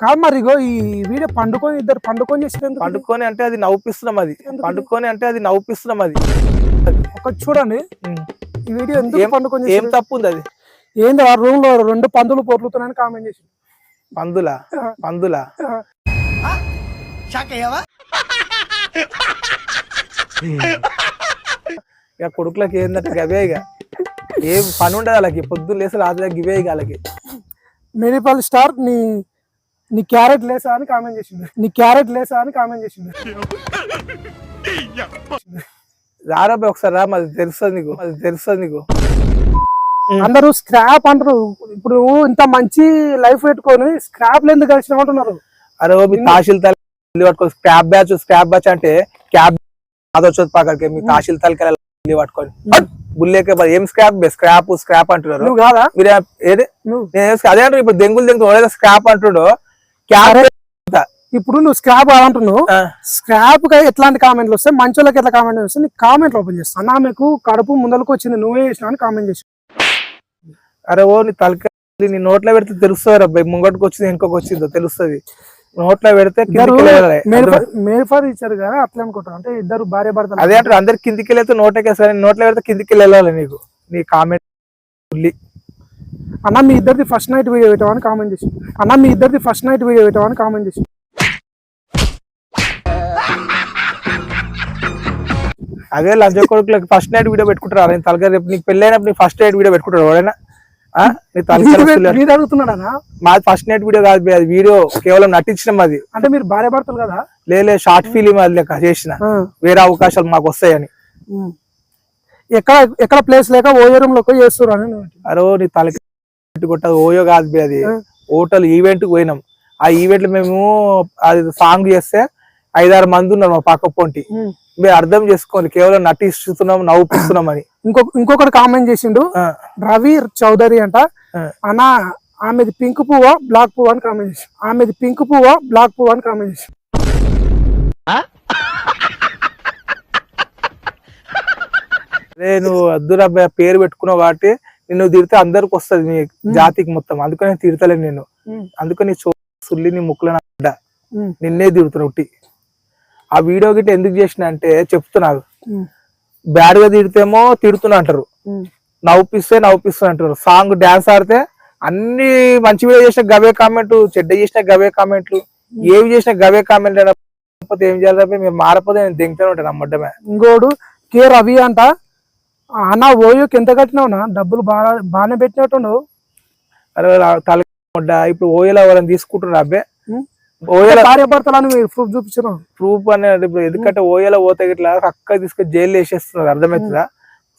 కాదు మరి ఇగో ఈ వీడియో పండుకొని ఇద్దరు పండుకొని చేసిన పండుకొని అంటే అది నవ్వుపిస్తున్నాం అది? పండుకొని అంటే అది నవ్వుపిస్తున్నాం అది. ఒక చూడండి. ఈ వీడియో ఎందుకు ఏం- పండుకొని ఏం తప్పు ఉంది అది? ఏంది ఆ రూమ్లో రెండు పందులు పొర్లుతున్నాయని కామెంట్ చేసి పందుల? పందుల? ఇక కొడుకులకి ఏంటంటే గవే ఇక. ఏం పని ఉండదు వాళ్ళకి. పొద్దున్న లేసి రాత్రి గివే ఇక వాళ్ళకి. మెనిపల్ స్టార్ నీ నీ క్యారెట్ లేసా అని కామెంట్ చేసిండు. నీ క్యారెట్ లేసా అని కామెంట్ చేసిండు. రారా బే ఒకసారి రా మాది తెలుస్తుంది నీకు అది తెలుస్తుంది నీకు. అందరూ స్క్రాప్ అంటారు ఇప్పుడు ఇంత మంచి లైఫ్ పెట్టుకొని స్క్రాప్ ఎందుకు కలిసిన అంటున్నారు? అరే మీ తహసీల్ తల్లి పట్టుకొని స్క్రాప్ బ్యాచ్ స్క్రాప్ బ్యాచ్ అంటే క్యాబ్ అదొచ్చదు పక్కడికి మీ తహసీల్ వెళ్ళి పట్టుకొని! బుల్లేకే ఏం స్క్రాప్ స్క్రాప్ స్క్రాప్ అంటున్నారు. నువ్వు కాదా? మీరు అదే అంటారు ఇప్పుడు దెంగులు దెంగులు స్క్రాప్ అంటుండో ఇప్పుడు నువ్వు స్క్రాప్ అంటున్నావు స్క్రాప్గా ఎట్లాంటి కామెంట్లు వస్తాయి? మంచోళ్ళకి ఎట్లా కామెంట్ వస్తాయి? నీకు కామెంట్ ఓపెన్ చేస్తా. అన్న మీకు కడుపు ముందరకు వచ్చింది. నువ్వే చేసినా అని కామెంట్ చేసి. అరే ఓ నీ తలకాయ నీ నోట్లో పెడితే తెలుస్తుంది అబ్బాయి. ముంగటికి వచ్చింది ఇంకొక వచ్చిందో తెలుస్తుంది. నోట్లో పెడితే. మేఫర్ ఇచ్చారు కదా అట్లా అనుకుంటారు అంటే ఇద్దరు భార్య భర్తలు అదే అంటారు అందరు కిందికి వెళ్ళితే నోటకేసారి నోట్లో పెడితే కిందికి వెళ్ళాలి నీకు. నీ కామెంట్ అన్న మీ ఇద్దరిది ఫస్ట్ నైట్ వీడియో పెట్టామని కామెంట్ చేసి అన్న మీ ఇద్దరిది ఫస్ట్ నైట్ వీడియో పెట్టామని కామెంట్ చేసి అదే లంచ కొడుకులకి ఫస్ట్ నైట్ వీడియో పెట్టుకుంటారు ఆయన తలకాయ రేపు నీకు పెళ్ళైనప్పుడు నీకు ఫస్ట్ నైట్ వీడియో పెట్టుకుంటారు ఎవడైనా? ఆ? నీ తలకాయ మీరు అడుగుతున్నాడనా మాది ఫస్ట్ నైట్ వీడియో కాదు అది వీడియో కేవలం నటించడం అది. అంటే మీరు భార్య భర్తలు కదా? లేలే షార్ట్ ఫిలిం అది లెక్క చేసిన. వేరే అవకాశాలు మాకు వస్తాయని. ఎక్కడ ఎక్కడ ప్లేస్ లేక ఓయరం లోకి చేస్తున్నారు నేను అరే నీ తలకి కొట్టదు ఓయో కాదు బే అది. హోటల్ ఈవెంట్కి పోయినాం. ఆ ఈవెంట్లో మేము అది సాంగ్ చేస్తే ఐదారు మంది ఉన్నారు మా పక్క పొంటి. ఉమ్. మీరు అర్థం చేసుకోండి కేవలం నటిస్తున్నాం నవ్వుపిస్తున్నాం అని. ఇంకొక ఇంకొకటి కామెంట్ చేసిండు. రవి చౌదరి అంట. ఆ. అన్న ఆమెది పింక్ పువ్వ బ్లాక్ పువ్వు అని కామెంట్ చేసి ఆమెది పింక్ పువ్వ బ్లాక్ పువ్వు అని కామెంట్ చేసి అరే నువ్వు అద్దురా పేరు పెట్టుకున్నావు కాబట్టి నిన్ను తిడితే అందరికి వస్తుంది మీ జాతికి మొత్తం. అందుకని తిడతలేను నేను. అందుకని చో సుల్లి నీ ముక్కులను అడ్డ. నిన్నే తిడుతున్నా ఉట్టి. ఆ వీడియో గిట్ట ఎందుకు చేసిన అంటే చెప్తున్నారు. బ్యాడ్గా తిడితేమో తిడుతున్నా అంటారు. ఉమ్. నవ్వుపిస్తే నవ్వుపిస్తున్నా అంటారు. సాంగ్ డాన్స్ ఆడితే అన్ని మంచి వీడియో చేసిన గవే కామెంట్ చెడ్డ చేసిన గవే కామెంట్లు ఏవి చేసిన గవే కామెంట్ లేకపోతే ఏం చేయాలి మేము మారపోతే నేను దింగుతూనే ఉంటాను నమ్మడమే ఇంకోడు కే రవి అంట అన్న ఓయోకి ఎంత కట్టినావునా డబ్బులు బాగా బాగానే పెట్టినట్టుండు. అరే తల ఇప్పుడు ఓయల ఎవరైనా తీసుకుంటున్నారు అబ్బే. ఓయల భార్య భర్తలని మీరు ప్రూఫ్ చూపించారు ప్రూఫ్ అనేది ఇప్పుడు ఎందుకంటే ఓయల పోతే ఇట్లా అక్క తీసుకొని జైలు వేసేస్తున్నారు. అర్థమవుతుందా?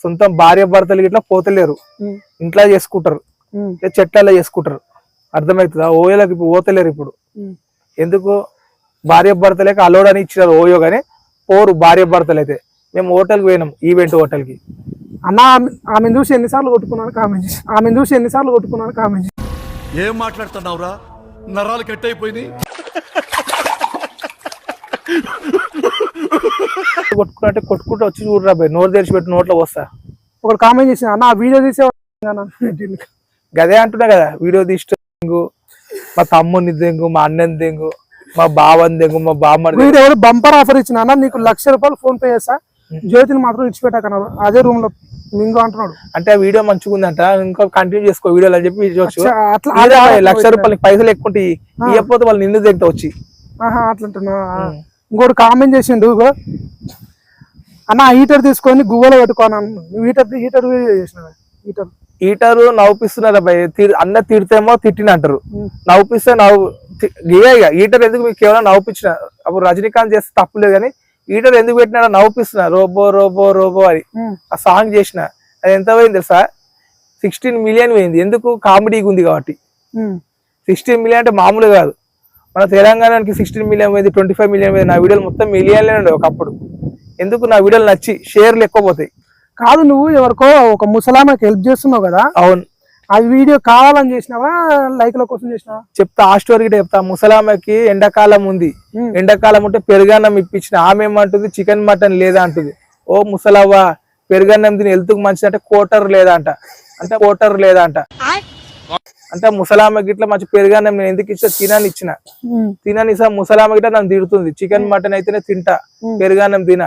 సొంతం భార్య భర్తలు ఇట్లా పోతలేరు. ఇంట్లో చేసుకుంటారు. చెట్లలో చేసుకుంటారు. అర్థమవుతుందా? ఓయోలకు ఇప్పుడు పోతలేరు ఇప్పుడు. ఎందుకు? భార్య భర్తలేక అలోడ్ అని ఇచ్చినారు ఓయో గానీ. పోరు భార్య భర్తలు అయితే మేము హోటల్కి పోయినాం ఈవెంట్ హోటల్కి. అన్న ఆమె- ఆమెను చూసి ఎన్నిసార్లు కొట్టుకున్నాను కామెంట్ చేసి ఆమెను చూసి ఎన్నిసార్లు కొట్టుకున్నాను కామెంట్ చేసి. ఏం మాట్లాడుతున్నావురా? నరాలు కట్ అయిపోయినాయి కొట్టుకుంటే కొట్టుకుంటూ వచ్చి చూడరా బాయ్ నోరు తెరిచిపెట్టి నోట్లో వస్తా ఒకడు కామెంట్ చేసిన అన్న ఆ వీడియో తీసే గదే అంటున్నా కదా వీడియో తీసు మా తమ్ముని దెంగు మా అన్నని దెంగు మా బావని దెంగు మా బామ్మని వీడు ఎవరు బంపర్ ఆఫర్ ఇచ్చిన అన్న నీకు లక్ష రూపాయలు ఫోన్ పే చేస్తా జ్యోతిని మాత్రం ఇచ్చిపెట్టాకన్నారు అదే రూమ్లో మింగు అంటున్నాడు. అంటే ఆ వీడియో మంచిగా ఉందంట? ఇంకా కంటిన్యూ చేసుకో వీడియోలు అని చెప్పి చూడొచ్చు. లక్ష రూపాయలకి పైసలు ఎక్కువ ఇవ్వకపోతే వాళ్ళు నిన్ను దిగుతా వచ్చి. ఆహా, అట్లంటున్నా ఇంకోటి కామెంట్ చేసిండు అన్న హీటర్ తీసుకొని గువ్వలో పెట్టుకోను? హీటర్ హీటర్ చేసిన హీటర్ ఈటరు నవ్వుపిస్తున్నారు అబ్బాయి అన్న తిడితేమో తిట్టిన అంటారు. ఉమ్. నవ్వుపిస్తే నవ్వు ఇక ఈటర్ ఎందుకు మీకు కేవలం నవ్వుపించిన? అప్పుడు రజనీకాంత్ చేస్తే తప్పులేదు కానీ ఈటర్ ఎందుకు పెట్టినా నవ్వుపిస్తున్నా. రోబో రోబో రోబో అని. ఆ సాంగ్ చేసిన. అది ఎంత పోయింది తెలుసా? సిక్స్టీన్ మిలియన్ పోయింది. ఎందుకు? కామెడీగా ఉంది కాబట్టి. సిక్స్టీన్ మిలియన్ అంటే మామూలు కాదు. మన తెలంగాణకి సిక్స్టీన్ మిలియన్ పోయింది ట్వంటీ ఫైవ్ మిలియన్ పోయింది. నా వీడియోలు మొత్తం మిలియన్లే ఉండే ఒకప్పుడు. ఎందుకు నా వీడియోలు నచ్చి? షేర్లు ఎక్కువ పోతాయి. కాదు నువ్వు ఎవరికో ఒక ముసలామకి హెల్ప్ చేస్తున్నావు కదా. అవును. ఆ వీడియో కావాలని చేసినావా? లైక్ల కోసం చేసినావా? చెప్తా ఆ స్టోరీ గిట్ట చెప్తా. ముసలామకి ఎండాకాలం ఉంది. ఎండాకాలం ఉంటే పెరుగన్నం ఇప్పించిన. ఆమె ఏమంటుంది? చికెన్ మటన్ లేదా అంటుంది. ఓ ముసలవ్వ పెరుగన్నం తిని హెల్త్కు మంచిది అంటే కోటర్ లేదా అంట అంటే కోటర్ లేదా అంట అంటే ముసలామ గిట్ల మంచి పెరుగన్నం నేను ఎందుకు ఇచ్చా తినని ఇచ్చిన. తినని ఇసా ముసలామ గిట్ల నన్ను తిడుతుంది. చికెన్ మటన్ అయితేనే తింటా. పెరుగన్నం తిన.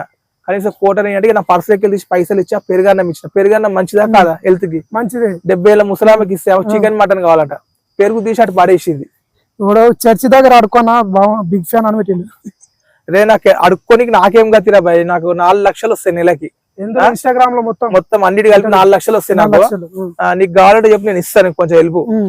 కనీసం కోటని అంటే నా పర్స్ లెక్క తీసి పైసలు ఇచ్చి పెరుగన్నం ఇచ్చిన. పెరుగన్నం మంచిదా కాదా హెల్త్కి? మంచిదే. డెబ్బై ఏళ్ళ ముసలామకి ఇస్తే చికెన్ మటన్ కావాలట. పెరుగు తీసి అటు పడేసింది. ఇప్పుడు చర్చి దగ్గర అడుక్కున్నా బాగా బిగ్ ఫ్యాన్ అని పెట్టిండు. రే నాకు అడుక్కోనికి నాకేం గతిరా భయ్ నాకు నాలుగు లక్షలు వస్తాయి నెలకి. ఇన్స్టాగ్రామ్లో మొత్తం? మొత్తం అన్నిటి కలిపి నాలుగు లక్షలు వస్తాయి నాకు. నీకు కావాలంటే చెప్పి నేను ఇస్తాను కొంచెం హెల్ప్ ఉమ్,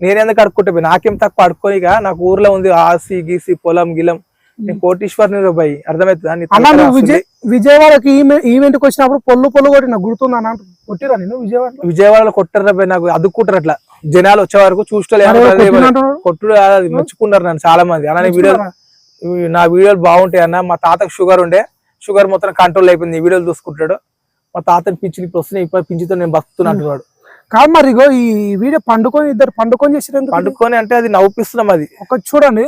నేను ఎందుకు అడుక్కుంటే? నాకేం తక్కువ అడుక్కోనిక నాకు ఊర్లో ఉంది ఆసి గీసి పొలం గిలం. నేను కోటీశ్వరుని భయ్ అర్థమవుతుందా విజయవాడకి ఈవెంట్కి వచ్చినప్పుడు పొల్లు పొల్లు కొట్టిన గుర్తుందా అన్న? కొట్టిరా నేను విజయవాడలో? విజయవాడలో కొట్టారు భయ్ నాకు అదుక్కుంటారు అట్లా. జనాలు వచ్చే వరకు కొట్టినట్టున్నారు. కొట్టుడు మెచ్చుకున్నారు నన్ను చాలా మంది అలా వీడియోలు ఇవి నా వీడియోలు బాగుంటాయి అన్న. మా తాతకు షుగర్ ఉండే షుగర్ మొత్తం కంట్రోల్ అయిపోయింది ఈ వీడియోలు చూసుకుంటాడు. మా తాతని పింఛన్ ఇప్పుడు వస్తున్నాయి ఇప్పుడు పింఛన్తో నేను బతుకుతున్నా అంటున్నాడు. కాదు మరి ఇగో ఈ వీడియో పండుకొని ఇద్దరు పండుకొని ఎందుకు? పండుకొని అంటే అది నవ్వుపిస్తున్నాం అది. ఒక చూడండి.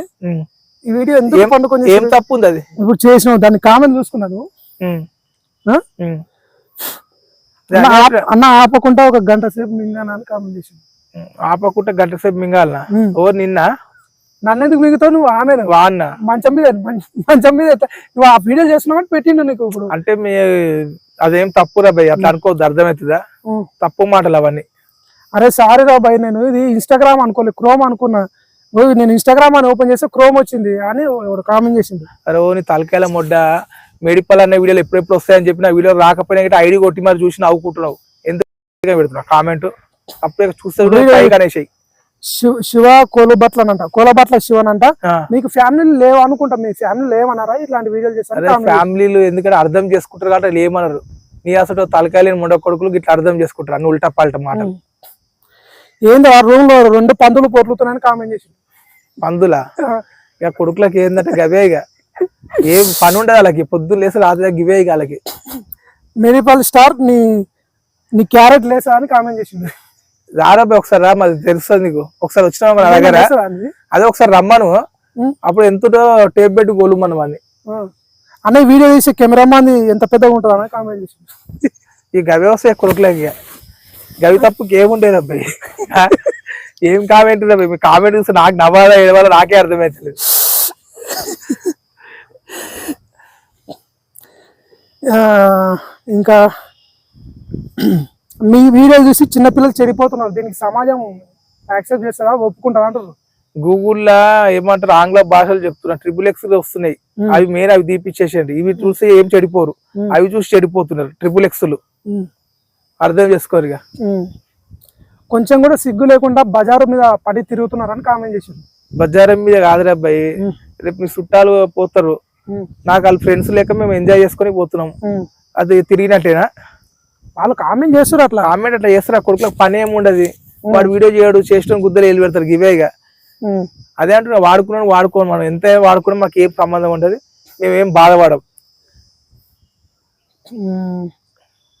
ఈ వీడియో ఎందుకు పండుకొని ఏం? తప్పు ఉంది అది? ఇప్పుడు చేసినావు దాన్ని కామెంట్ చూసుకున్నాను. అన్న ఆప- అన్న ఆపకుండా ఒక గంట సేపు మింగాను అని కామెంట్ చేసింది ఆపకుంటే గంట సేపు మింగాలనా. ఓ నిన్న? నన్ను ఎందుకు మిగతావు నువ్వు? ఆమె వాన్న మంచం మీద మంచ- మీద నువ్వు ఆ వీడియో చేస్తున్నావు పెట్టిండు నీకు ఇప్పుడు. అంటే మీ అదేం తప్పురా భయ్ అట్లా అనుకోవద్దు అర్థమవుతుందా. తప్పు మాటలు అవన్నీ. అరే సారీ రా బాయ్ నేను ఇది ఇన్స్టాగ్రామ్ అనుకోలేదు క్రోమ్ అనుకున్నా. ఓ, నేను ఇన్స్టాగ్రామ్ అని ఓపెన్ చేస్తే క్రోమ్ వచ్చింది అని ఒకడు కామెంట్ చేసింది అరే ఓ నీ తలకాయల మొడ్డ మెడిపల్ అనే వీడియోలు ఎప్పుడెప్పుడు వస్తాయని చెప్పిన వీడియో రాకపోయినా గిట్ట ఐడి కొట్టి మరి చూసి నవ్వుకుంటున్నావు. ఎందుకు పెడుతున్నావు కామెంట్ అప్పుడే చూస్తే అనేసాయి. శివ శివ కోలుబట్లనంట కోలబట్ల శివనంట. ఆ. మీకు ఫ్యామిలీ లేవు అనుకుంటా మీ ఫ్యామిలీ లేవన్నారా? ఇట్లాంటి వీడియోలు చేస్తారు ఫ్యామిలీలు ఎందుకంటే అర్థం చేసుకుంటారు కాబట్టి వాళ్ళు ఏమన్నారు నీ అసలు తలకాయలేని ముండ కొడుకులు గిట్లా అర్థం చేసుకుంటారు అన్ని ఉల్టా పల్ట మాటలు. ఏంది ఆ రూమ్లో రెండు పందులు పొర్లుతున్నాయని కామెంట్ చేసింది పందుల ఇక కొడుకులకి ఏంటంటే గవే ఇక ఏం పని ఉండదు వాళ్ళకి పొద్దున్న లేసి రాత్రి గివే ఇక వాళ్ళకి మెరిపల్ స్టార్ నీ నీ క్యారెట్ లేసా అని కామెంట్ చేసింది రారాబాయ్ ఒకసారి రా మాది తెలుస్తుంది నీకు ఒకసారి వచ్చినా దగ్గర అని? అదే ఒకసారి రమ్మను. అప్పుడు ఎంతటో టేప్ పెట్టి గోలుమను అని ఆ. అన్న వీడియో తీసే కెమెరామాన్ ఎంత పెద్దగా ఉంటుందా అని కామెంట్ చేసింది ఈ గవి వస్తే కొడుకులకి. గవి తప్పుకి ఏముండేది అబ్బాయి? ఏం కామెంట్ మీ కామెంట్ చూస్తే నాకు నవ్వాలా ఏడవాలో నాకే అర్థమవుతుంది ఇంకా మీ వీడియో చూసి చిన్నపిల్లలు చెడిపోతున్నారు. దీనికి సమాజం యాక్సెప్ట్ చేస్తారా ఒప్పుకుంటారా అంటారు గూగుల్లో ఏమంటారు? ఆంగ్ల భాషలు చెప్తున్నారు. ట్రిపుల్ ఎక్స్ వస్తున్నాయి. అవి మీరు అవి తీపిచ్చేసేయండి. ఇవి చూసి ఏం చెడిపోరు. అవి చూసి చెడిపోతున్నారు. ట్రిపుల్ ఎక్స్లు. అర్థం చేసుకోరు ఇక ఉమ్. కొంచెం కూడా సిగ్గు లేకుండా బజారు మీద పడి తిరుగుతున్నారని కామెంట్ చేసింది బజారం మీద కాదురా అబ్బాయి. రేపు మీ చుట్టాలు పోతారు. నాకు వాళ్ళ ఫ్రెండ్స్ లేక మేము ఎంజాయ్ చేసుకొని పోతున్నాం. అది తిరిగినట్టేనా? వాళ్ళు కామెంట్ చేస్తారు అట్లా. కామెంట్ అట్లా చేస్తారు ఆ కొడుకులకు పని ఏమి ఉండదు. వాడు వీడియో చేయడు చేసిన గుద్దలు వెళ్ళి పెడతారు ఇక. ఉమ్. అదే అంటున్నా వాడుకున్నాను వాడుకోను మనం. ఎంత వాడుకున్నా మాకు ఏం సంబంధం ఉంటది మేము ఏం బాధపడం.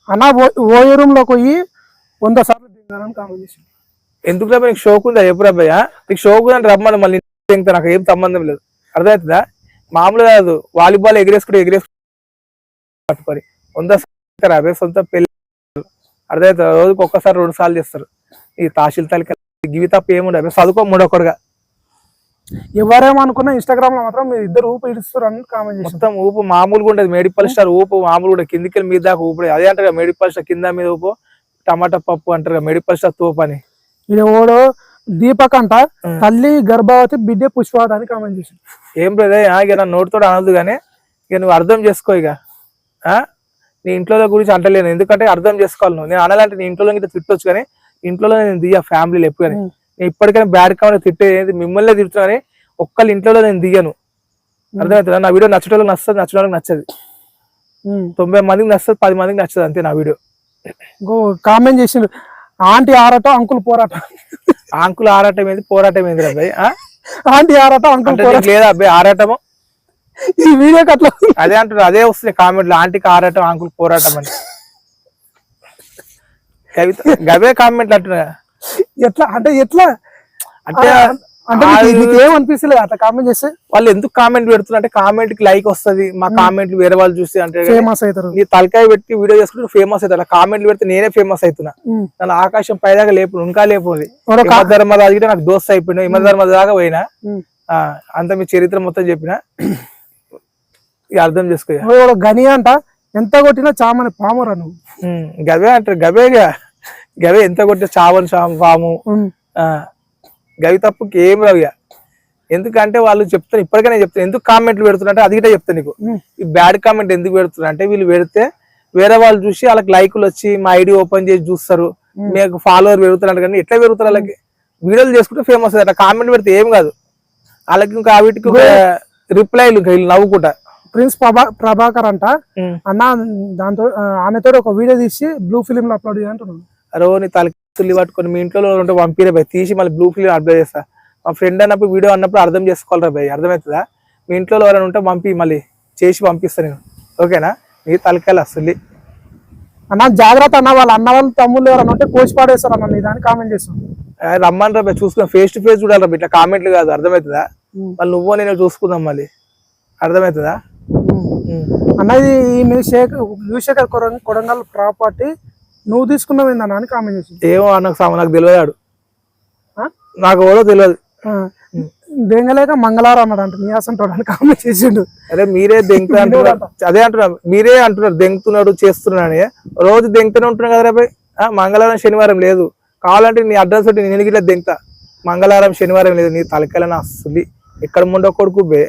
అన్న ఓ- ఓయో రూమ్లోకి పోయి వంద సార్లు కామెంట్ ఎందుకు రా నీకు షోక్ ఉందా? ఎప్పుడు అబ్బాయి? నీకు షోక్ ఉందని రమ్మని మళ్ళీ ఇంత నాకు ఏం సంబంధం లేదు. అర్థమవుతుందా? మామూలు కాదు. వాలీబాల్ ఎగిరేసుకుంటే ఎగిరేసుకుంటే పట్టుకొని. వంద రాబే సొంత పెళ్ళి. అర్థమవుతుంది? రోజుకి ఒక్కసారి రెండు సార్లు చేస్తారు. ఈ తాసిల్ తల్లి గివి తప్ప ఏముండదు చదువుకో మూడొక్కడుగా ఎవరేమనుకున్నా ఇన్స్టాగ్రామ్లో మాత్రం మీరు ఇద్దరు ఊపి ఇడుస్తారు అని కామెంట్ మొత్తం ఊపు మామూలుగా ఉండదు. మేడిపల్ స్టార్ ఊపు మామూలు కూడా కిందికి మీద దాకా ఊపు అదే అంటారు కదా, మేడిపల్ స్టార్ కింద మీద ఊపు. టమాటా పప్పు అంటారు కదా, మేడిపల్ స్టార్ తోపు అని ఇది ఓడో దీపక్ అంట. తల్లి గర్భవతి బిడ్డ పుష్పవతి అని కామెంట్ చేసింది ఏం బ్రదర్ ఇక నా నోటితో అనదు కానీ ఇక నువ్వు అర్థం చేసుకో ఇక. ఆ? నీ ఇంట్లో గురించి అంటలేను ఎందుకంటే అర్థం చేసుకోవాలి నువ్వు. నేను అనాలంటే నీ ఇంట్లో గిట్ట తిట్టొచ్చు కానీ ఇంట్లో నేను దియ్య ఫ్యామిలీలో ఎప్పుడు కానీ. నేను ఇప్పటికైనా బ్యాడ్ కావాలి తిట్టేది మిమ్మల్ని తిడుతున్నా కానీ ఒక్కళ్ళ ఇంట్లో నేను దియ్యను. అర్థమవుతుందా నా వీడియో నచ్చటోళ్ళకి నచ్చుతుంది నచ్చడానికి నచ్చదు. తొంభై మందికి నచ్చదు పది మందికి నచ్చదు అంతే నా వీడియో ఇంకో కామెంట్ చేసిండు ఆంటీ ఆరాటం అంకుల్ పోరాటం. ఆంకులు ఆరాటం ఏంది? పోరాటం ఏంది అబ్బాయి? ఆ? ఆంటీ ఆరాటం అంకుల్ పోరాటం. లేదా అబ్బాయి ఆరాటము? ఈ వీడియోకి అట్లా అదే అంటున్నారు అదే వస్తుంది కామెంట్లు ఆంటీకి ఆరాటం ఆంకులు పోరాటం అని. కవిత గవే కామెంట్లు అంటున్నా. ఎట్లా అంటే ఎట్లా అంటే అంటే నీకు- నీకు ఏం అనిపిస్తలేదు అట్లా కామెంట్ చేస్తే? వాళ్ళు ఎందుకు కామెంట్ పెడుతున్నారు? అంటే కామెంట్కి లైక్ వస్తది. మా కామెంట్లు వేరే వాళ్ళు చూసి అంటే ఫేమస్ అవుతారు. నీ తలకాయ పెట్టి వీడియో చేసుకుంటే ఫేమస్ అవుతా అలా కామెంట్లు పెడితే నేనే ఫేమస్ అవుతున్నా. ఉమ్. నన్ను ఆకాశం పైదాకా లేపు ఇంకా లేపుంది కా- ధర్మరాజు గిట్ట నాకు దోస్త్ అయిపోయినా హిమ ధర్మ దాకా పోయినా. అంత మీ చరిత్ర మొత్తం చెప్పిన. అర్థం చేసుకో గని అంట. ఎంత కొట్టినా చామని పామురా నువ్వు. గవే అంటారు. గవేగా గవే ఎంత కొట్టే చావని చాము పాము. గవి తప్పుకి ఏం రావు ఇక. ఎందుకంటే వాళ్ళు చెప్తారు ఇప్పటికైనా చెప్తాను ఎందుకు కామెంట్లు పెడుతున్నట్టే అది గిట్ట చెప్తాను నీకు. ఈ బ్యాడ్ కామెంట్ ఎందుకు పెడుతున్నారు అంటే వీళ్ళు పెడితే వేరే వాళ్ళు చూసి వాళ్ళకి లైకులు వచ్చి మా ఐడి ఓపెన్ చేసి చూస్తారు. మీకు ఫాలోవర్ పెరుగుతున్నారు కానీ ఎట్లా పెరుగుతారు వాళ్ళకి? వీడియోలు చేసుకుంటే ఫేమస్ అట్లా కామెంట్ పెడితే ఏం కాదు. వాళ్ళకి ఇంకా వీటికి రిప్లైలు ఇంకా వీళ్ళు నవ్వుకుంటా. ప్రిన్స్ ప్రభా ప్రభాకర్ అంట. అన్న దాంతో ఆమెతో ఒక వీడియో తీసి బ్లూ ఫిలిం లో అప్లోడ్ చేయంటున్నాను అరో నీ తలకి తుల్లి పట్టుకొని మీ ఇంట్లో ఉంటే పంపిరే భయ్. తీసి మళ్ళీ బ్లూ ఫిల్మ్ అప్లై చేస్తా. మా ఫ్రెండ్ అన్నప్పుడు వీడియో అన్నప్పుడు అర్థం చేసుకోవాలరా భయ్ అర్థమవుతుందా? మీ ఇంట్లో ఎవరైనా ఉంటే పంపి మళ్ళీ చేసి పంపిస్తా నేను. ఓకేనా? నీ తలకాయలు అసలు అన్న జాగ్రత్త అన్న వాళ్ళ అన్న వాళ్ళు తమ్ముళ్ళు ఎవరైనా ఉంటే కోసి పాడేస్తారు అన్న దాన్ని కామెంట్ చేస్తాను రమ్మని రా భయ్ చూసుకుని ఫేస్ టు ఫేస్ చూడాలి రా ఇట్లా కామెంట్లు కాదు అర్థమవుతుందా. మళ్ళీ నువ్వో నేను చూసుకుందాం మళ్ళీ. అర్థమవుతుందా? ఉమ్. అన్న ఇది ఈ మీ శేఖర్ యువశేఖర్ కొడంగల్ ప్రాపర్టీ నువ్వు తీసుకున్నావు ఏందన్న అని కామెంట్ చేసింది. ఏమో నాకు సమ- నాకు తెలియదు. ఆడు. ఆ? నాకు ఎవరో తెలియదు. దెంగలేక మంగళవారం అన్నాడు అంట నీ అసంటాడు కామెంట్ చేసిండు. అరే మీరే దెంగుతా అంటున్నారు. అదే అంటున్నారు మీరే అంటున్నారు దెంగుతున్నాడు చేస్తున్నాడు అని రోజు దెంగుతూనే ఉంటున్నాడు కదా రాబాయ్ మంగళవారం శనివారం లేదు. కావాలంటే నీ అడ్రస్ పెట్టి నేను ఇట్లా దెంగుతా మంగళవారం శనివారం లేదు నీ తలకాయలని అసలు ఎక్కడ ముండో కొడుకు బే.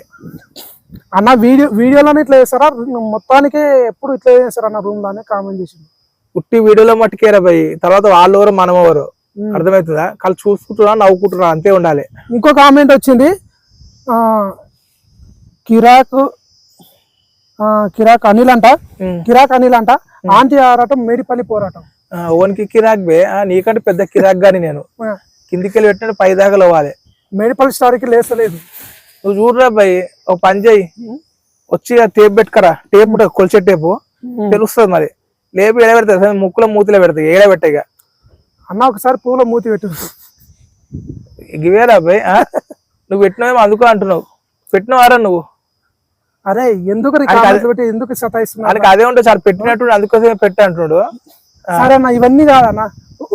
అన్న వీడియో వీడియోలోనే ఇట్లా చేస్తారా? మొత్తానికి ఎప్పుడు ఇట్లా చేస్తారు అన్న రూమ్లోనే కామెంట్ చేసిండు. పుట్టి వీడియోలో మట్టుకేరా భయ్? తర్వాత వాళ్ళు ఎవరు మనం ఎవరు. అర్థమవుతుందా? వాళ్ళు చూసుకుంటున్నా నవ్వుకుంటున్నా అంతే ఉండాలి. ఇంకో కామెంట్ వచ్చింది. ఆ, కిరాక్ ఆ, కిరాక్ అనిల్ అంట. కిరాక్ అనిల్ అంట. ఆంటీ ఆరాటం మేడిపల్లి పోరాటం. ఓనికి కిరాక్ బే. నీకంటే పెద్ద కిరాక్ గాని నేను. కిందికి వెళ్ళి పెట్టినట్టు పై దాకా అవ్వాలి మేడిపల్లి స్టార్కి లేసలేదు నువ్వు చూడరా భయ్. ఒక పని చేయి. వచ్చి ఆ టేప్ పెట్టుకరా. టేప్ ఉంటుంది కొలిచే టేపు. తెలుస్తుంది మరి. లేపు ఏడ పెడతాయి ముక్కులో మూతిలో పెడతాయి ఏడ పెట్టాయి అన్న ఒకసారి పూల మూతి పెట్టు. ఇవేరా ఆ? నువ్వు పెట్టినవేమో అందుకో అంటున్నావు. పెట్టినవారా నువ్వు? అరే ఎందుకు పెట్టి ఎందుకు సతాయిస్తున్నా వాళ్ళకి అదే ఉంటుంది సార్ పెట్టినట్టు అందుకోసమే పెట్టా అంటున్నాడు. సరే అన్న ఇవన్నీ కాదన్న.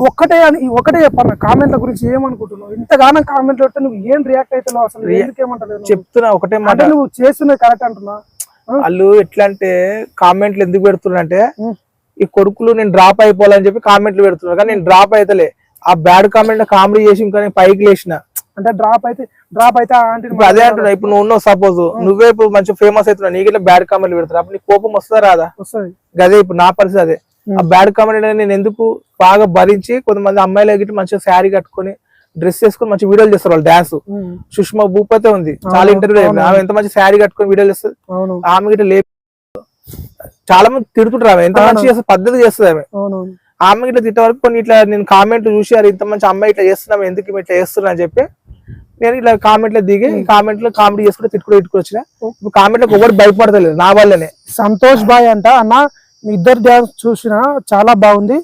ఒక్కటే అని ఒకటే చెప్పన్న కామెంట్ల గురించి ఏమనుకుంటున్నావు? ఇంతగానం కామెంట్లు పెడితే నువ్వు ఏం రియాక్ట్ అవుతున్నావు అసలు? ఏమంటలేవు చెప్తున్నా ఒకటే మాట. అంటే నువ్వు చేస్తున్నది కరెక్ట్ అంటున్నా. వాళ్ళు ఎట్లా అంటే కామెంట్లు ఎందుకు పెడుతున్నారంటే ఉం. ఈ కొడుకులు నేను డ్రాప్ అయిపోవాలని చెప్పి కామెంట్లు పెడుతున్నారు. కానీ నేను డ్రాప్ అయితలే. ఆ బ్యాడ్ కామెంట్ కామెడీ చేసి ఇంకా నేను పైకి లేచిన. అంటే డ్రాప్ అయితే డ్రాప్ అయితే ఆంటీ ఇప్పుడు అదే అంటున్నా ఇప్పుడు నువ్వు ఉన్నావు సపోజ్ నువ్వే ఇప్పుడు మంచి ఫేమస్ అవుతున్నావు నీకు ఇట్లా బ్యాడ్ కామెంట్లు పెడతారు. అప్పుడు నీ కోపం వస్తుందా రాదా? వస్తుంది. గదే ఇప్పుడు నా పరిస్థితి అదే. ఆ బ్యాడ్ కామెంట్ నేను ఎందుకు బాగా భరించి కొంతమంది అమ్మాయిలు గిట్ట మంచిగా శారీ కట్టుకొని డ్రెస్ వేసుకొని మంచి వీడియోలు చేస్తారు వాళ్ళు డాన్స్ సుష్మా భూపతే ఉంది. చాలా ఇంటర్వ్యూ ఆమె ఎంత మంచి శారీ కట్టుకొని వీడియోలు అవును. ఆమె గిట్ట లేపి చాలా మంది తిడుతుంటారు ఆమె. ఎంత మంచి చేస్తుంది పద్ధతి చేస్తుంది ఆమె. ఆమె ఇట్లా తిట్టే వరకు కొన్ని ఇట్లా నేను కామెంట్ చూసి అరే ఇంత మంచి అమ్మాయి ఇట్లా చేస్తున్నాం ఎందుకు ఇట్లా చేస్తున్నా అని చెప్పి నేను ఇట్లా కామెంట్లో దిగి కామెంట్లో కామెడీ చేసుకుంటే తిట్టుకుంటూ వచ్చిన. ఇప్పుడు కామెంట్లో ఒకటి భయపడతలేదు నా వల్లనే. సంతోష్ బాయ్ అంట అన్న మీ ఇద్దరు డ్యాన్స్ చూసిన చాలా బాగుంది.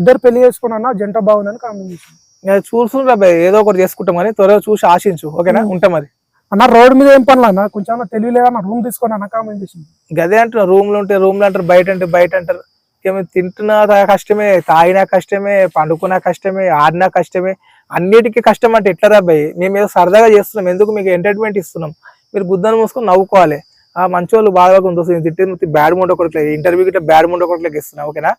ఇద్దరు పెళ్ళి చేసుకుని అన్న జంట బాగుంది అని కామెంట్ నేను చూస్తుంటా భయ్ ఏదో ఒకటి చేసుకుంటాం కానీ త్వరగా చూసి ఆశించు ఓకేనా? ఉంటా మరి. అన్న రోడ్ మీద ఏం పనులు అన్న? కొంచెం అన్న తెలియలేదన్న రూమ్ తీసుకొని అన్న కామెంట్ చేసింది. గదే అంటున్నా రూమ్లో ఉంటే రూమ్లో అంటారు బయట అంటే బయట అంటారు. ఏమి తింటున్నా కష్టమే తాగినా కష్టమే పండుకున్నా కష్టమే ఆడినా కష్టమే అన్నిటికీ కష్టం అంటే ఎట్లా రాబాయి మేము ఏదో సరదాగా చేస్తున్నాం ఎందుకు మీకు ఎంటర్టైన్మెంట్ ఇస్తున్నాం? మీరు బుద్ధని మూసుకొని నవ్వుకోవాలి. ఆ మంచోళ్ళు బాధగా ఉంది తిట్టి బ్యాడ్ మూడ్ ఒకటి ఇంటర్వ్యూ గిట్ట బ్యాడ్ మూడ్ ఒకటి ఇస్తున్నా ఓకేనా?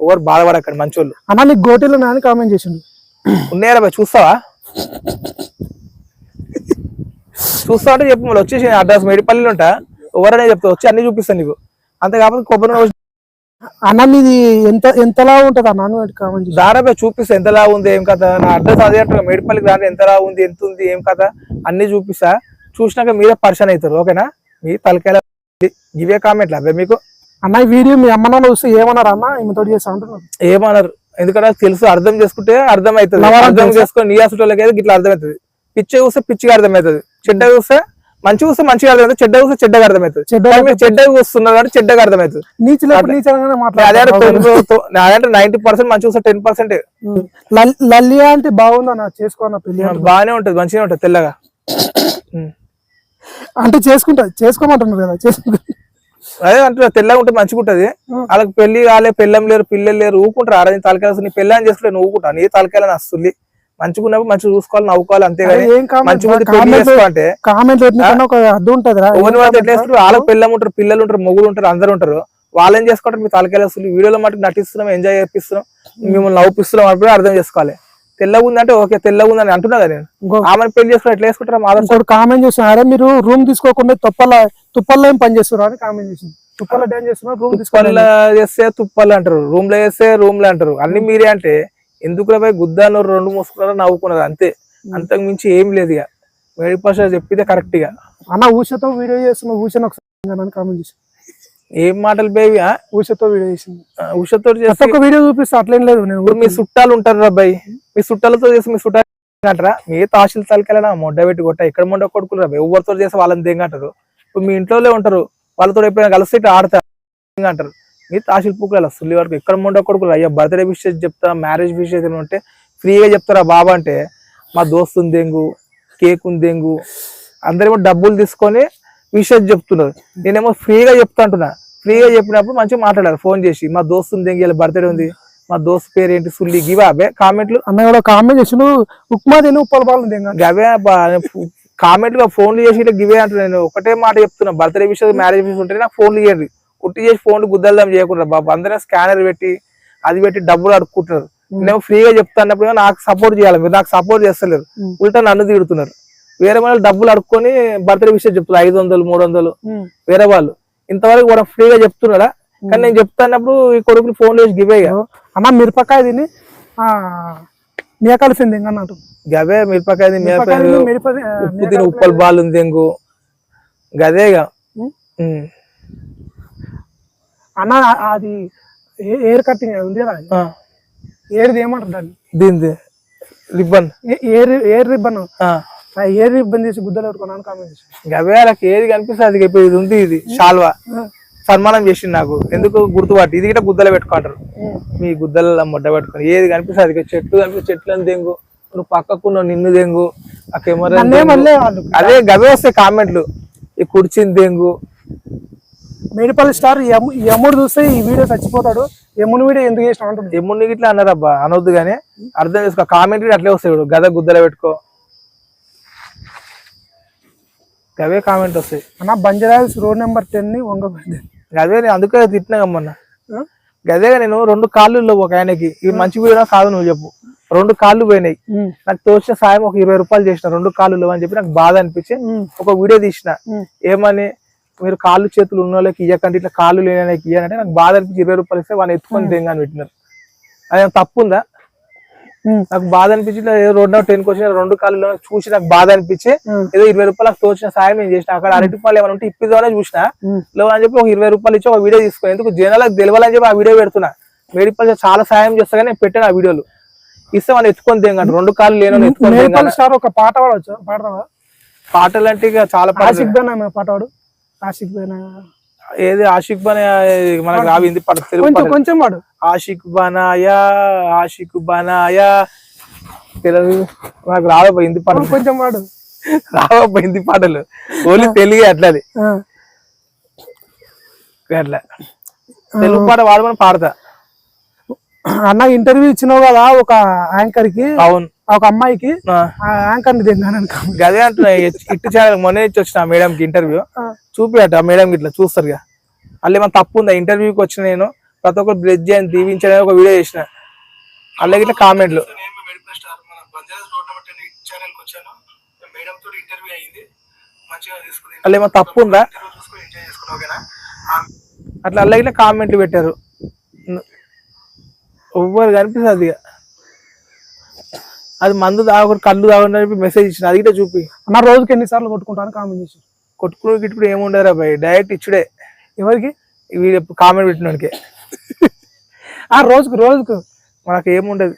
ఎవరు బాధపడకండి మంచోళ్ళు. అన్న నీకు గోటీలు ఉన్నాయని కామెంట్ చేసిండు. ఉన్నాయా బాయ్ చూస్తావా? చూస్తా అంటే చెప్పు మళ్ళీ. వచ్చేసి అడ్రస్ మేడిపల్లిలో ఉంటా. ఎవరనే చెప్తా వచ్చి అన్ని చూపిస్తాను నీకు. అంతే కాకపోతే కొబ్బరి నూనె అన్న నీది ఎంత ఎంతలా ఉంటది అన్న? అని కామెంట్ దారాపై చూపిస్తా. ఎంతలా ఉంది ఏం కథ? నా అడ్రస్ అదే అంటారు మేడిపల్లికి రాని ఎంతలా ఉంది ఎంత ఉంది ఏం కథ? అన్ని చూపిస్తా. చూసినాక మీరే పర్సన్ అవుతారు ఓకేనా? మీ తలకాయల ఇవే కామెంట్లు అబ్బాయి మీకు. అన్న ఈ వీడియో మీ అమ్మ నాన్న చూస్తే ఏమన్నారు అన్న? ఈమెతో చేస్తా అంటున్నారు ఏమన్నారు? ఎందుకంటే తెలుసు అర్థం చేసుకుంటే అర్థం అవుతుంది అర్థం? చేసుకొని నీ హాస్పిటల్కి అయితే ఇట్లా అర్థమవుతుంది. పిచ్చి చూస్తే పిచ్చిగా అర్థమవుతుంది. చెడ్డ చూస్తే మంచిగా వస్తే మంచిగా అర్థమవుతుంది చెడ్డ వస్తే చెడ్డగా అర్థమవుతుంది. చెడ్డగా కానీ మీరు చెడ్డగా వస్తున్నారు కాబట్టి చెడ్డగా అర్థమవుతుంది. అదే. నైన్టీ పర్సెంట్ మంచిగా వస్తే టెన్ పర్సెంట్ లల్- లల్లియా అంటే బాగుందా? నా చేసుకోనా పెళ్ళి. బాగానే ఉంటది మంచిగా ఉంటది తెల్లగా. అంటే చేసుకుంటా చేసుకోమంటున్నారు కదా చేసుకుంటా. అదే అంటే తెల్లగా ఉంటే మంచిగా ఉంటది. వాళ్ళకి పెళ్ళి కాలే పెళ్ళం లేరు పిల్లలు లేరు ఊకుంటారు ఆడ తలకాయ నీ పెళ్ళని చేసుకుంటే నువ్వు ఊకుంటా నీ తలకాయలని వస్తుంది మంచిగా ఉన్నప్పుడు మంచిగా చూసుకోవాలి నవ్వుకోవాలి అంతే కానీ ఏం కామెంట్ మంచిగా ఉంది పెళ్ళి చేసుకో అంటే కామెంట్ పెట్టిన ఒక అర్థం ఉంటది రా. ఓన్ వాళ్ళు ఎట్లా చేస్తారు వాళ్ళకి పిల్లలు ఉంటారు పిల్లలు ఉంటారు మొగుడు ఉంటారు అందరు ఉంటారు. వాళ్ళు ఏం చేసుకుంటారు మీ వస్తుంది వీడియోలో మటుకు నటిస్తున్నాం ఎంజాయ్ చేపిస్తున్నాం మిమ్మల్ని నవ్వుపిస్తున్నాం అప్పుడు అర్థం చేసుకోవాలి. తెల్లగా ఉందంటే ఓకే తెల్లగా ఉందని అంటున్నా కదా నేను. ఆమెను పెళ్ళి చేసుకుని ఎట్లా చేసుకుంటారు? మా ఇంకోటి కామెంట్ చేస్తున్నారు అరే మీరు రూమ్ తీసుకోకుండా తుప్పల తుప్పల్లో ఏం పని చేస్తున్నారు అని కామెంట్ చేసింది తుప్పల డ్యాన్ చేస్తున్నారు? రూమ్ తీసుకోవాలి తుప్పల్లో చేస్తే తుప్పలు అంటారు రూమ్లో చేస్తే రూమ్లో అంటారు. అన్ని మీరే అంటే ఎందుకు పోయి గుద్దాను రెండు మూసుకున్నారో నవ్వుకున్నారు అంతే. అంతకు మించి ఏం లేదు ఇక. మేడి భాష చెప్పితే కరెక్ట్ ఇక. అన్న ఊషతో వీడియో చేస్తున్న ఊషను ఒకసారి అని కామెంట్ చేసి ఏం మాటలు బేబీ ఊషతో వీడియో చేసింది. ఉషతో చేస్తే ఒక్క వీడియో చూపిస్తే అట్లేం లేదు. నేను మీ చుట్టాలు ఉంటారు రాబాయ్ మీ చుట్టాలతో చేసి మీ చుట్టాలు అంటారా? మీ తాశీల తలకెళ్ళనా మొడ్డ పెట్టి కొట్ట ఎక్కడ మొడ్డ కొడుకులు రాబాయ్ ఎవరితో చేసి వాళ్ళని దెంగంటారు? ఇప్పుడు మీ ఇంట్లోనే ఉంటారు వాళ్ళతో ఎప్పుడైనా కలిసి ఆడతారు అంటారు మీ పుక్కులు సుల్లి వరకు ఎక్కడ మొండ కొడుకులు? అయ్యా బర్త్డే విషయం చెప్తా మ్యారేజ్ విషయం ఉంటే ఫ్రీగా చెప్తారా బాబా అంటే? మా దోస్తు ఉంది దెంగు కేక్ ఉంది దెంగు అందరేమో డబ్బులు తీసుకొని విషయం చెప్తున్నారు. నేనేమో ఫ్రీగా చెప్తా అంటున్నా. ఫ్రీగా చెప్పినప్పుడు మంచిగా మాట్లాడారు ఫోన్ చేసి మా దోస్తు ఉంది దెంగి బర్త్డే ఉంది. మా దోస్తు పేరు ఏంటి సుల్లి గివా అవే కామెంట్లు? అన్న కూడా కామెంట్ చేసిండు. ఉప్మా తిని ఉప్పల పాలు గవే కామెంట్గా ఫోన్లు చేసి ఇట్లా గివే అంటున్నా. నేను ఒకటే మాట చెప్తున్నా. బర్త్డే విషయం మ్యారేజ్ విషయం ఉంటే నాకు ఫోన్లు చేయండి కుట్టి చేసి ఫోన్లు గుద్దల్దాం చేయకుండా బాబు అందరూ స్కానర్ పెట్టి అది పెట్టి డబ్బులు అడుక్కుంటున్నారు. నేను ఫ్రీగా చెప్తాన్నప్పుడు నాకు సపోర్ట్ చేయాలి. మీరు నాకు సపోర్ట్ చేస్తలేరు. ఉల్టా నన్ను తిడుతున్నారు. వేరే వాళ్ళు డబ్బులు అడుక్కొని బర్త్డే విషయం చెప్తున్నారు. ఐదు వందలు మూడు వందలు. వేరే వాళ్ళు. ఇంతవరకు కూడా ఫ్రీగా చెప్తున్నారా కానీ నేను చెప్తాన్నప్పుడు ఈ కొడుకులు ఫోన్ చేసి గివే. అన్న మిరపకాయ తిని మేకలు ఫింది అన్నట్టు. గవే మిరపకాయ ఉప్పు తిని ఉప్పల్ బాల్ ఉంది ఎంగు గదేగా. అన్న అది ఎయిర్ కట్టింగ్ ఉంది కదా ఏర్ది ఏమంటారు దాన్ని? దీనిది. రిబ్బన్. ఏ- air air ribbon air ribbon చేసి గుద్దలు పెట్టుకున్నాను కామెంట్ చేసి వాళ్ళకి ఏది కనిపిస్తే అది ఇది ఉంది ఇది షాల్వా సన్మానం చేసింది నాకు. ఎందుకు గుర్తుపట్టి? ఇది గిట్ట గుద్దలు పెట్టుకుంటారు. మీ గుద్దల ముడ్డ పెట్టుకొని. ఏది కనిపిస్తే అది చెట్లు కనిపిస్తే చెట్లను దెంగు నువ్వు పక్కకు నిన్ను దెంగు ఆ కెమెరా అదే గవే వస్తాయి కామెంట్లు. ఈ కుర్చీని దెంగు మేడిపల్లి స్టార్ యము యముడు చూస్తే ఈ వీడియో చచ్చిపోతాడు. యముని వీడియో ఎందుకు చేసిన అంటుంది ఎమ్ముని గిట్లా అన్నారబ్బా అనొద్దు కానీ అర్థం చేసుకో కామెంట్ అట్లే వస్తాయి గద గుద్దల పెట్టుకో. గవే కామెంట్ వస్తాయి. అన్న బంజరాయిల్స్ రోడ్ నెంబర్ టెన్ని వంగబడింది గదే నేను అందుకే తిట్టినా మొన్న గదేగా నేను రెండు కాళ్ళు లేవు ఒక ఆయనకి. ఇది మంచి వీడియో కాదు నువ్వు చెప్పు. రెండు కాళ్ళు పోయినాయి. నాకు తోచిన సాయం ఒక ఇరవై రూపాయలు చేసిన రెండు కాళ్ళు లేవు అని చెప్పి నాకు బాధ అనిపించి ఒక వీడియో తీసిన. ఏమని? మీరు కాళ్ళు చేతులు ఉన్న వాళ్ళకి ఇయ్యకండి ఇట్లా కాళ్ళు లేని వాళ్ళకి ఇయ్యాలంటే నాకు బాధ అనిపించి ఇరవై రూపాయలు ఇస్తే వాళ్ళు ఎత్తుకొని తెంగాని పెట్టినారు. అది తప్పు ఉందా? నాకు బాధ అనిపించి రోడ్ టెన్ వచ్చిన రెండు కాళ్ళు చూసి నాకు బాధ అనిపించి ఏదో ఇరవై రూపాయలకు తోచిన సాయం ఏం చేసిన? అక్కడ అరటి రూపాయలు ఏమైనా ఉంటే ఇప్పిద్దామని చూసిన. లేవు అని చెప్పి ఒక ఇరవై రూపాయలు ఇచ్చి ఒక వీడియో తీసుకో ఎందుకు? జనాలకు తెలియాలని చెప్పి ఆ వీడియో పెడుతున్నా. మేడిపల్లి చాలా సాయం చేస్తా నేను పెట్టాను ఆ వీడియోలు. ఇస్తే మనం ఎత్తుకొని తెంగండి రెండు కాళ్ళు లేని ఎత్తుకొని ఒక పాట పాడవచ్చు? పాడతావా? పాటలు అంటే ఇక చాలా ఆమె పాట పాడు ఆసిక్ బేనా. ఏది ఆషిక్ బనాయా మనకు రావి కొంచెం కొంచెం పాడు ఆషిక్ బనాయా ఆషిక్ బనాయా. తెలుగు నాకు రావబ్బా హిందీ పాటలు. కొంచెం పాడు రావబ్బా హిందీ పాటలు. ఓన్లీ తెలుగు అట్లది. అట్లా. తెలుగు పాట వాడమని పాడతా. అన్న ఇంటర్వ్యూ ఇచ్చినావు కదా ఒక యాంకర్కి అవును. ఒక అమ్మాయికి యాంకర్ గదే అంటున్నా ఇట్టు ఛానల్ మొన్న ఇచ్చి వచ్చిన ఆ మేడం కి ఇంటర్వ్యూ చూపి అట ఆ మేడం ఇట్లా చూస్తారు ఇక. అల్ల ఏమైనా తప్పు ఉందా? ఇంటర్వ్యూకి వచ్చిన నేను ప్రతి ఒక్కరు బ్లెజ్ చేయని దీవించని ఒక వీడియో చేసిన. అలాగే ఇట్లా కామెంట్లు. అల్ల ఏమైనా తప్పు ఉందా? అట్లా అల్ల ఇట్లా కామెంట్లు పెట్టారు. ఎవ్వరు కనిపిస్తుంది అది ఇక. అది మందు తాగకూడదు కళ్ళు తాగకుండా చెప్పి మెసేజ్ ఇచ్చిన. అది ఇట్లా చూపి. అన్న రోజుకి ఎన్ని సార్లు కొట్టుకుంటాను కామెంట్ చేసి కొట్టుకుని గిట్టుకుని ఏముండరా భయ్ డైరెక్ట్ ఇచ్చుడే. ఎవరికి? వీడు కామెంట్ పెట్టినోడికే. ఆ రోజుకు రోజుకు. మనకి ఏముండదు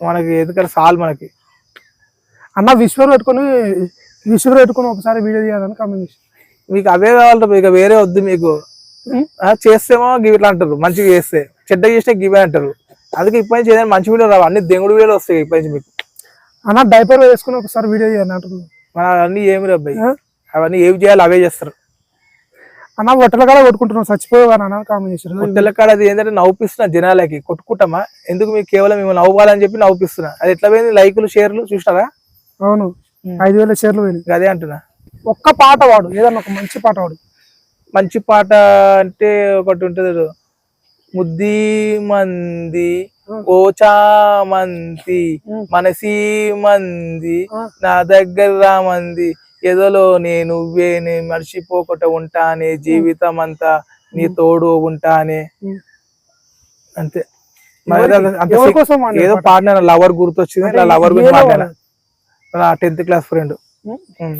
మనకి ఎందుకంటే సాల్ మనకి. అన్న విశ్వం పెట్టుకొని విసుగు పెట్టుకుని ఒకసారి వీడియో తీయాలని కామెంట్ చేసి మీకు అవే కావాలి ఇక వేరే వద్దు మీకు. చేస్తేమో గివ్ ఇట్లా అంటారు. మంచిగా చేస్తే. చెడ్డ చేస్తే గివే అంటారు. అందుకే ఇప్పటి నుంచి ఏదైనా మంచి వీడియో రావు అన్ని దెంగుడు వీడియోలు వస్తాయి ఇప్పటి నుంచి మీకు. అన్న డైపర్ వేసుకుని ఒకసారి వీడియో అంటున్నాను మన అవన్నీ ఏమి రబ్బాయి? అవన్నీ ఏవి చేయాలి అవే చేస్తారు. అన్న బట్టల కాడ కొట్టుకుంటున్నాం చచ్చిపోయేవా అన్న కామెంట్ చేశారు తెల్ల కాడ అది ఏంటంటే నవ్వుపిస్తున్నా జనాలకి కొట్టుకుంటామా? ఎందుకు మీకు కేవలం మేము నవ్వాలని చెప్పి నవ్వుపిస్తున్నా? అది ఎట్లా పోయింది? లైకులు షేర్లు చూసినారా అవును. ఐదు వేల షేర్లు ఇక అదే అంటున్నా. ఒక్క పాట వాడు ఏదన్నా ఒక మంచి పాట వాడు. మంచి పాట అంటే ఒకటి ఉంటుంది. ముద్ది మంది ఓ చామంతి. మనసి మంది. నా దగ్గర రామంది ఎదలో నేను నువ్వేనే మర్చిపోకుండా ఉంటానే జీవితం అంతా నీ తోడు ఉంటానే. అంతే. ఏదో? పాడిన లవర్ గుర్తొచ్చింది లవర్ గురించి నా టెన్త్ క్లాస్ ఫ్రెండ్.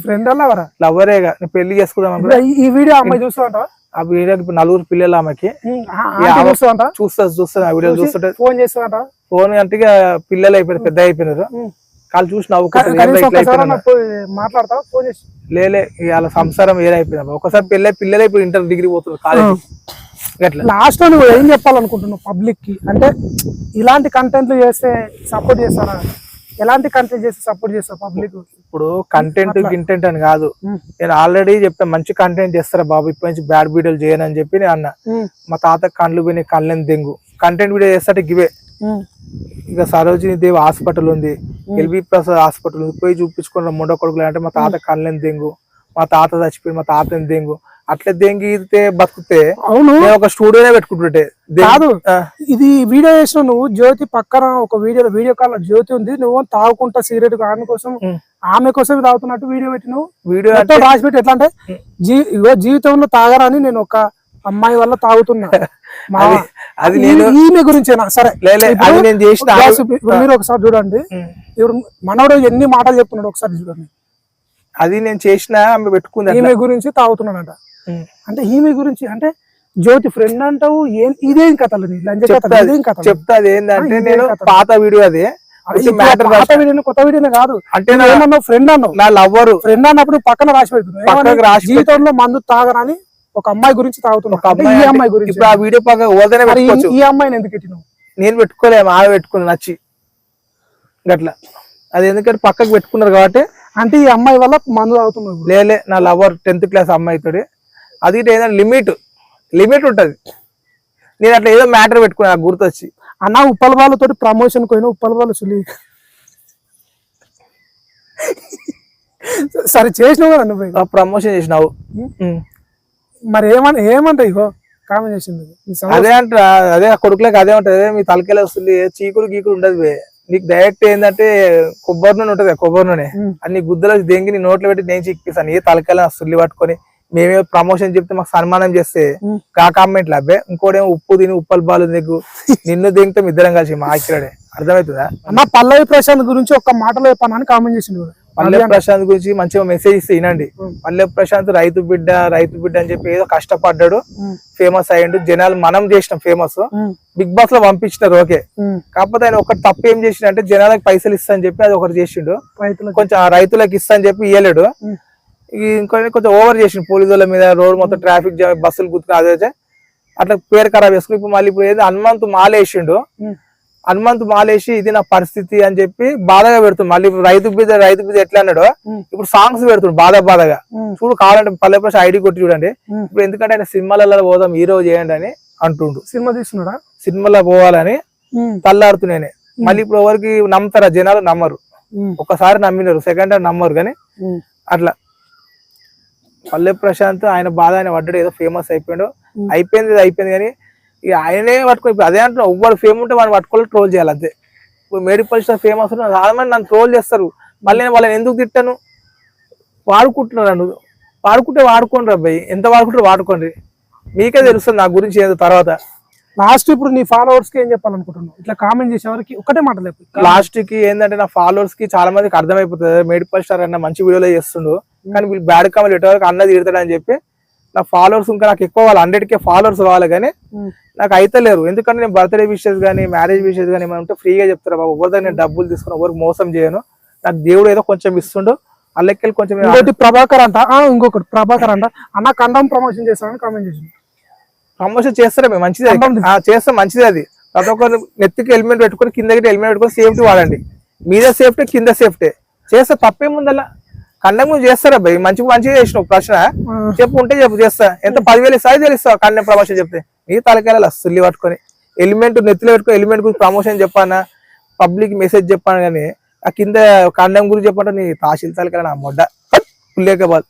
ఫ్రెండ్ అలా వరా లవరేగా నేను పెళ్ళి చేసుకుందాం ఈ- వీడియో అమ్మాయి చూస్తావంట ఆ ఇప్పుడు నలుగురు పిల్లలు ఆమెకి. చూస్తా చూస్తా ఆ వీడియో చూస్తుంటే ఫోన్ చేస్తావంట ఫోన్ అంటే పిల్లలు అయిపోయినారు పెద్ద అయిపోయినారు. వాళ్ళు చూసి నవ్వుకుంటారు ఏందో కనీసం ఇట్లా ఒకసారి అయిపోయినారు. పోయి మాట్లాడతావా? ఫోన్ చేసి. లేలే వాళ్ళ సంసారం ఏదైపోయింది ఒకసారి పెళ్ళి పిల్లలు ఇప్పుడు ఇంటర్ డిగ్రీ పోతున్నారు కాలేజ్ లాస్ట్ నువ్వు ఏం చెప్పాలనుకుంటున్నావు పబ్లిక్కి? అంటే ఇలాంటి కంటెంట్లు చేస్తే సపోర్ట్ చేస్తారా? ఎలాంటి కంటెంట్ చేస్తే సపోర్ట్ చేస్తావు పబ్లిక్ ఇప్పుడు కంటెంట్ గింటెంట్ అని కాదు. నేను ఆల్రెడీ చెప్పాను మంచి కంటెంట్ చేస్తారా బాబు? ఇప్పటి నుంచి బ్యాడ్ వీడియోలు చేయను అని చెప్పి నేను అన్నా. మా తాత కళ్ళు పోయినాయి కళ్ళని దెంగు. కంటెంట్ వీడియో చేస్తే గివే ఇక సరోజిని దేవి హాస్పిటల్ ఉంది. ఎల్బి ప్రసాద్ హాస్పిటల్ ఉంది. పోయి చూపించుకున్న ముండ కొడుకులు అంటే మా తాత కళ్ళని దెంగు. మా తాత చచ్చిపోయి మా తాతని దెంగు. అట్లా దెంగితే బతుకుతే అవును. ఒక స్టూడియోనే పెట్టుకుంటుంటే. దెంగు- కాదు. ఇది వీడియో చేసిన నువ్వు జ్యోతి పక్కన ఒక వీడియో వీడియో కాల్ జ్యోతి ఉంది నువ్వు తాగుకుంటా సిగరెట్ ఆమె కోసం. ఆమె కోసం తాగుతున్నట్టు వీడియో పెట్టి నువ్వు. వీడియో రాసి పెట్టి ఎట్లా అంటే ఇగో జీవితంలో తాగరని నేను ఒక అమ్మాయి వల్ల తాగుతున్నా. అది- నేను ఈమె గురించేనా? సరే. అది నేను చేసిన మీరు ఒకసారి చూడండి. ఇప్పుడు మనోడు ఎన్ని మాటలు చెప్తున్నాడు ఒకసారి చూడండి. అది నేను చేసిన ఆమె పెట్టుకుంది. ఈమె గురించి తాగుతున్నాడంట. అంటే ఈమె గురించి అంటే జ్యోతి ఫ్రెండ్ అంటావు ఏం ఇదేం కథలు చెప్తా ఏంటంటే నేను? పాత వీడియో అది. పాత వీడియోని కొత్త వీడియోనే కాదు. అంటే నా- ఏమన్నావు? ఫ్రెండ్ అన్నావు. నా లవ్వరు. ఫ్రెండ్ అన్నప్పుడు పక్కన రాసి పెడుతున్నావు జీవితంలో మందు తాగరని ఒక అమ్మాయి గురించి తాగుతున్నావు. ఈ అమ్మాయి గురించి. ఇప్పుడు ఆ వీడియో పక్క ఈ- అమ్మాయిని ఎందుకు ఎట్టినావు నేను పెట్టుకోలేము ఆమె పెట్టుకుంది నచ్చి. గట్లా. అది ఎందుకంటే పక్కకు పెట్టుకున్నారు కాబట్టి అంటే ఈ అమ్మాయి వల్ల మందు తాగుతున్నావు. లేలే నా లవర్ టెన్త్ క్లాస్ అమ్మాయితోటి. అది ఏంటంటే లిమిట్ లిమిట్ ఉంటది. నేను అట్లా ఏదో మ్యాటర్ పెట్టుకున్నా నాకు గుర్తొచ్చి. అన్న ఉప్పల వాళ్ళతో ప్రమోషన్ పోయిన ఉప్పల వాళ్ళు సులి సరే చేసినావు కదా నువ్వు. ప్రమోషన్ చేసినావు. మరి ఏమన్నా ఏమంటావు ఇగో? కామెంట్ చేసింది. అదే అంట అదే కొడుకులకు అదే ఉంటది. అదే మీ తలకెళ్ళి వస్తుంది. ఏ చీకుడు గీకుడు ఉండదు. నీకు డైరెక్ట్ ఏంటంటే కొబ్బరి నూనె ఉంటది కొబ్బరి నూనె. అన్ని గుద్దలో దెంగి నీ నోట్లో పెట్టి నేను చిక్కిస్తాను. ఏ తలకెళ్ళ సుల్లి పట్టుకొని. మేమే ప్రమోషన్ చెప్తే మాకు సన్మానం చేస్తే. కా కామెంట్లు అబ్బే ఇంకోటేమో ఉప్పు తిని ఉప్పల్ బాలు దిగు నిన్ను దింగితే ఇద్దరం కలిసి మా ఇక్కడే అర్థమవుతుందా? అన్న పల్లవి ప్రశాంత్ గురించి ఒక్క మాటలో చెప్పాను అని కామెంట్ చేసిండు వాడు. పల్లె ప్రశాంత్ గురించి మంచిగా మెసేజ్ ఇస్తే వినండి. పల్లె ప్రశాంత్ రైతు బిడ్డ రైతు బిడ్డ అని చెప్పి ఏదో కష్టపడ్డాడు. ఫేమస్ అయ్యిండు. జనాలు మనం చేసినాం ఫేమస్. బిగ్ బాస్లో పంపించినారు ఓకే. కాకపోతే ఆయన ఒకటి తప్పు ఏం చేసిండు అంటే జనాలకు పైసలు ఇస్తా అని చెప్పి అది ఒకటి చేసిండు. కొంచెం రైతులకు ఇస్తా అని చెప్పి ఇయ్యలేడు. ఇంకొన్ని కొంచెం ఓవర్ చేసిండు పోలీసుల మీద రోడ్ మొత్తం ట్రాఫిక్ జామ్ బస్సులు గుర్తుకు అదే. అట్లా పేరు ఖరాబ్ చేసుకుని ఇప్పుడు మళ్ళీ ఇప్పుడు ఏదో హనుమంతు మాలేసిండు. హనుమంతు మాలేసి ఇది నా పరిస్థితి అని చెప్పి బాధగా పెడుతుంది మళ్ళీ రైతు బిడ్డ రైతు బిడ్డ ఎట్లా అన్నాడు. ఇప్పుడు సాంగ్స్ పెడుతుంది బాధ బాధగా. చూడు కావాలంటే పల్లె ప్రశ్న ఐడి కొట్టి చూడండి. ఇప్పుడు ఎందుకంటే ఆయన సినిమాలలో పోదాం హీరో చేయండి అని అంటుండు సినిమా తీస్తున్నాడా సినిమాలో పోవాలని ఉం. తల్లాడుతున్నాయి మళ్ళీ ఇప్పుడు ఎవరికి నమ్ముతారా జనాలు నమ్మరు. ఒకసారి నమ్మినారు సెకండ్ టైం నమ్మరు కానీ. అట్లా పల్లె ప్రశాంత్ ఆయన బాధ ఆయన పడ్డాడు ఏదో ఫేమస్ అయిపోయాడు. అయిపోయింది ఇది అయిపోయింది కానీ ఇక ఆయనే పట్టుకొని ఇప్పుడు అదే అంటున్నా ఎవ్వరు ఫేమ్ ఉంటే వాడిని పట్టుకోవాలి ట్రోల్ చేయాలి అంతే. ఇప్పుడు మేడిపల్ స్టార్ ఫేమస్ చాలా మంది నన్ను ట్రోల్ చేస్తారు. మళ్ళీ నేను వాళ్ళని ఎందుకు తిట్టాను? వాడుకుంటున్నారు నన్ను. వాడుకుంటే వాడుకోండి అబ్బాయి. ఎంత వాడుకుంటారో వాడుకోండి. మీకే తెలుస్తుంది నా గురించి ఏదో తర్వాత. లాస్ట్ ఇప్పుడు నీ ఫాలోవర్స్కి ఏం చెప్పాలనుకుంటున్నావు? ఇట్లా కామెంట్ చేసేవారికి ఒకటే మాట లేపు లాస్ట్కి ఏంటంటే నా ఫాలోవర్స్కి చాలా మందికి అర్థమైపోతుంది. మేడిపల్ స్టార్ అన్న మంచి వీడియోలో చేస్తుండు. కానీ వీళ్ళు బ్యాడ్ కామెంట్ అన్నది తిడతాడని చెప్పి నా ఫాలోవర్స్ ఇంకా నాకు ఎక్కువ వాళ్ళు హండ్రెడ్ కే ఫాలోవర్స్ కావాలి కానీ. నాకు అయితే లేరు. ఎందుకంటే నేను బర్త్డే విషెస్ కానీ మ్యారేజ్ విషెస్ కానీ ఏమైనా ఉంటే ఫ్రీగా చెప్తారు బాబు? ఎవరితో నేను డబ్బులు తీసుకుని ఎవరికి మోసం చేయను. నాకు దేవుడు ఏదో కొంచెం ఇస్తుండు. అల్లెక్కలు కొంచెం ఇంకోటి ప్రభాకర్ అంట. ఆ, ఇంకొకటి ప్రభాకర్ అంట. అన్న కండం ప్రమోషన్ చేస్తానని కామెంట్ చేసింది ప్రమోషన్ చేస్తారా మేము మంచిది. చేస్తాం మంచిది అది. ప్రతి ఒక్కరు నెత్తికి హెల్మెట్ పెట్టుకొని కిందకి హెల్మెట్ పెట్టుకొని సేఫ్టీ వాడండి. మీద సేఫ్టీ కింద సేఫ్టీ చేస్తా తప్పేముందల్లా? కండం నువ్వు చేస్తారా భయ్ మంచి మంచిగా చేసినావు ప్రశ్న. చెప్పు ఉంటే చెప్పు చేస్తా. ఎంత పదివేలు ఇస్తా ఐదు వేలు ఇస్తావు కండం ప్రమోషన్ చెప్తే. నీ తలకాయలు సుల్లి పట్టుకొని. ఎలిమెంట్ నెత్తిలో పెట్టుకో ఎలిమెంట్ గురించి ప్రమోషన్ చెప్పానా? పబ్లిక్ మెసేజ్ చెప్పాను? కానీ ఆ కింద కండం గురించి చెప్పంటే నీ తాసిల్ తలకాయ నా మొడ్డ. పుల్లేక బాల్